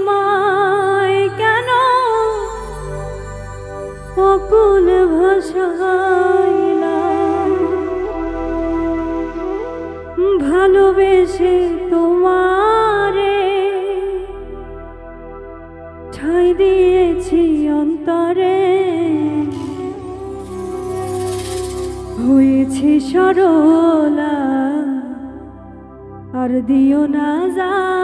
আমায় কেন অকুল ভাষাইলা ভালোবেসে তোমারে ঠাই দিয়েছি অন্তরে। হয়েছি সরলা, আর দিও না যা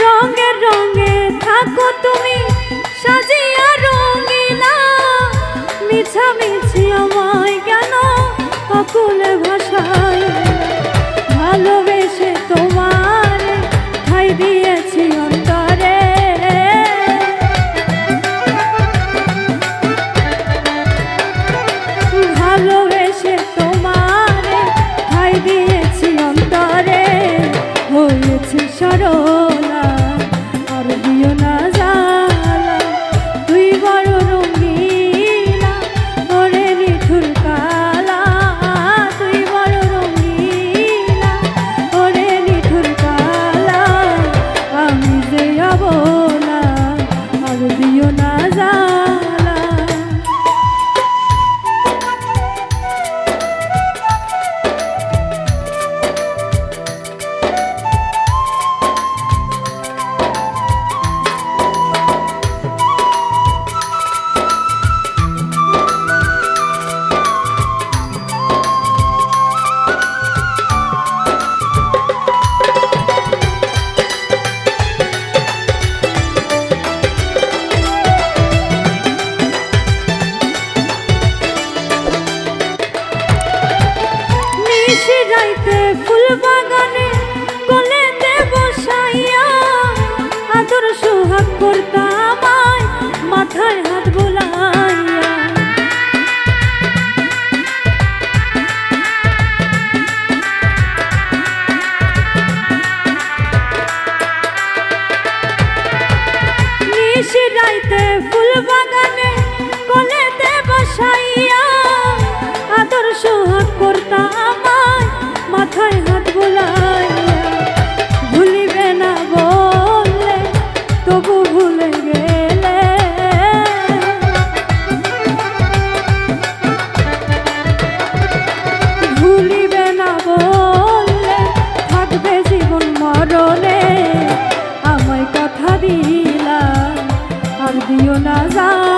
রঙে রঙে থাকো তুমি, সাজিয়া রঙিনা মিছামিছি আমায় কেন অকুলে ভাষায় ভালোবেসে তোমার ঠাই দিয়ে করতাম মাথায় হাত বোলাইয়া। নিশি রাইতে ফুল বাগানে, কলেতে বসাইয়া, আদর্শ হাত করতাম মাথায় হাত দিও না যা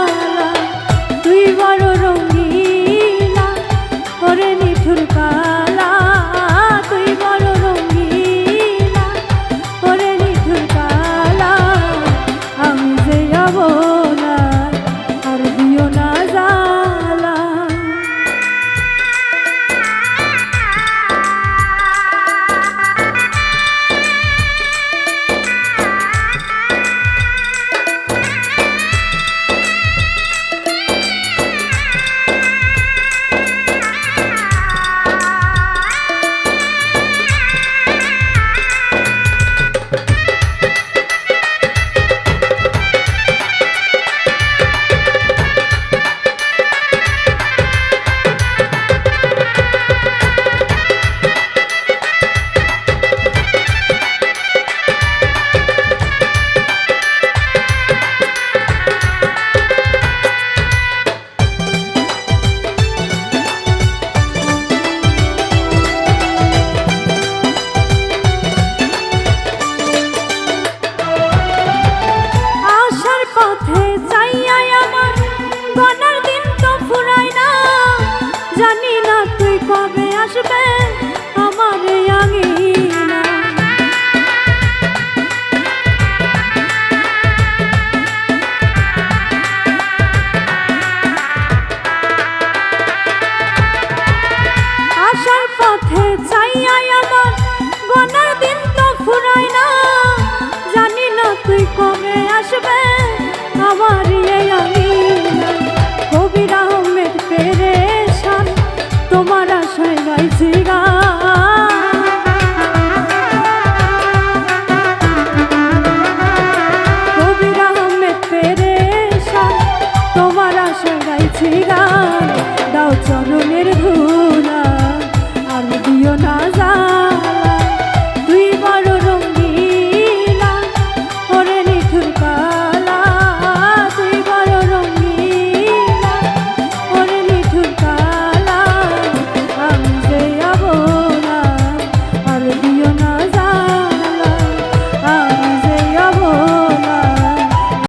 হবে। আমার এই